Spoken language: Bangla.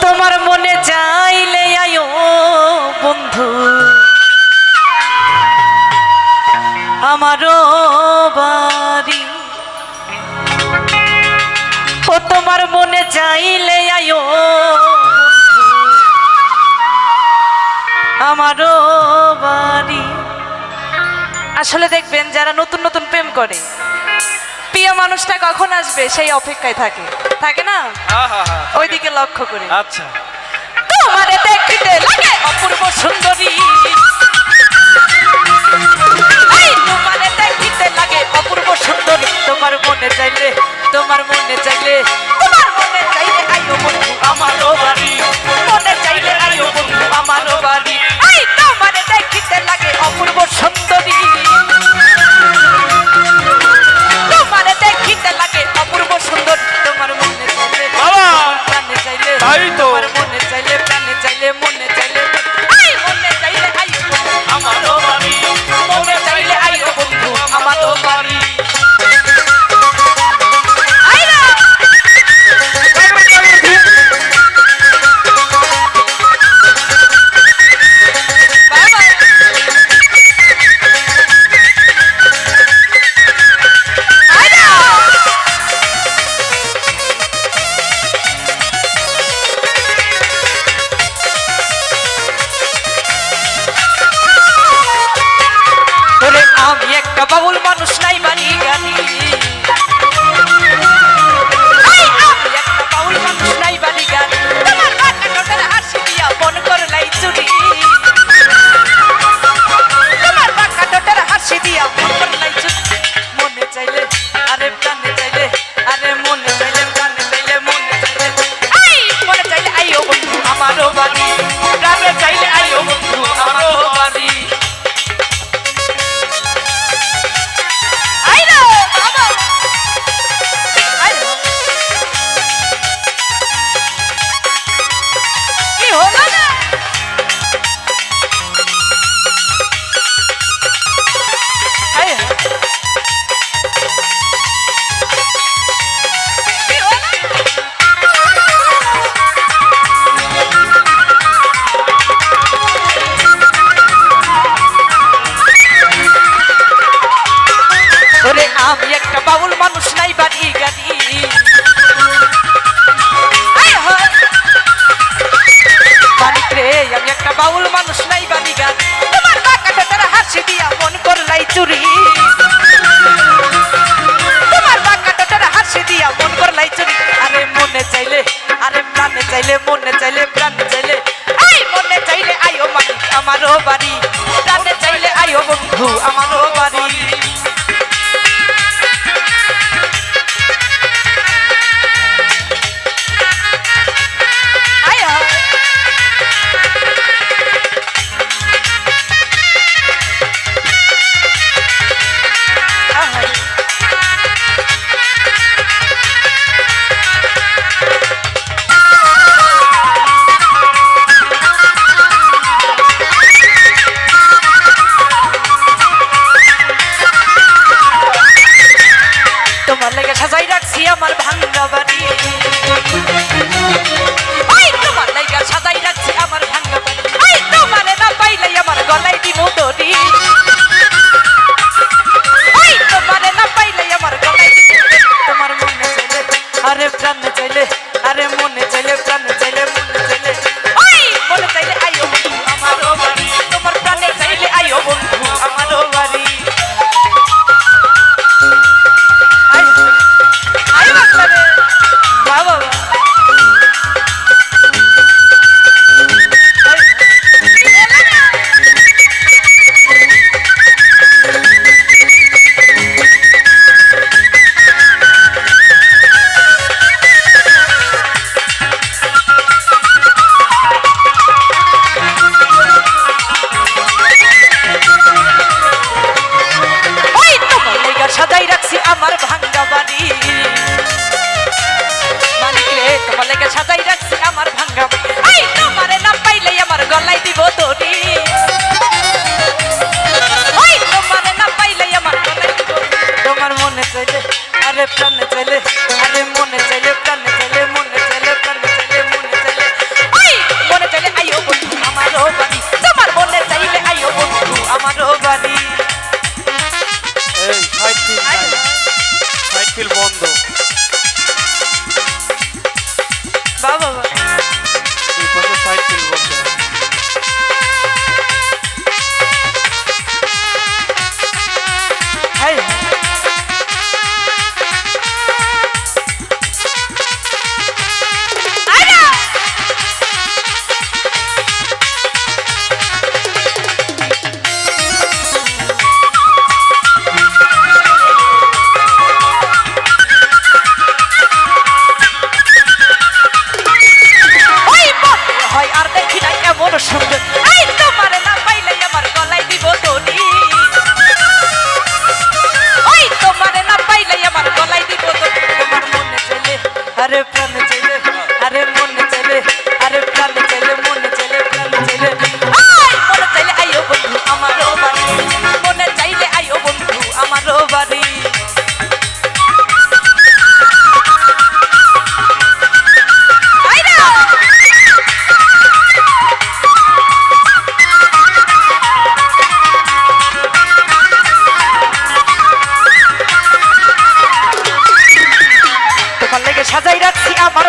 তোমার মনে চাইলে আয়ো, বন্ধু। আমার বাড়ি। ও তোমার মনে চাইলে আয়ো আমার বাড়ি। আসলে দেখবেন যারা নতুন নতুন প্রেম করে প্রিয় মানুষটা কখন আসবে? সেই অপেক্ষায় থাকে। থাকে না? ওইদিকে লক্ষ্য করে। আচ্ছা। দেখতে লাগে? অপূর্ব সুন্দরী। লাগে। অপূর্ব সুন্দরী। তোমার মনে চাইলে তোমার মনে চাইলে চাইলে আরে প্রাণে চাইলে মনে চাইলে Vá, vá. আরে প্রাণ সাজাই রাখছি আমার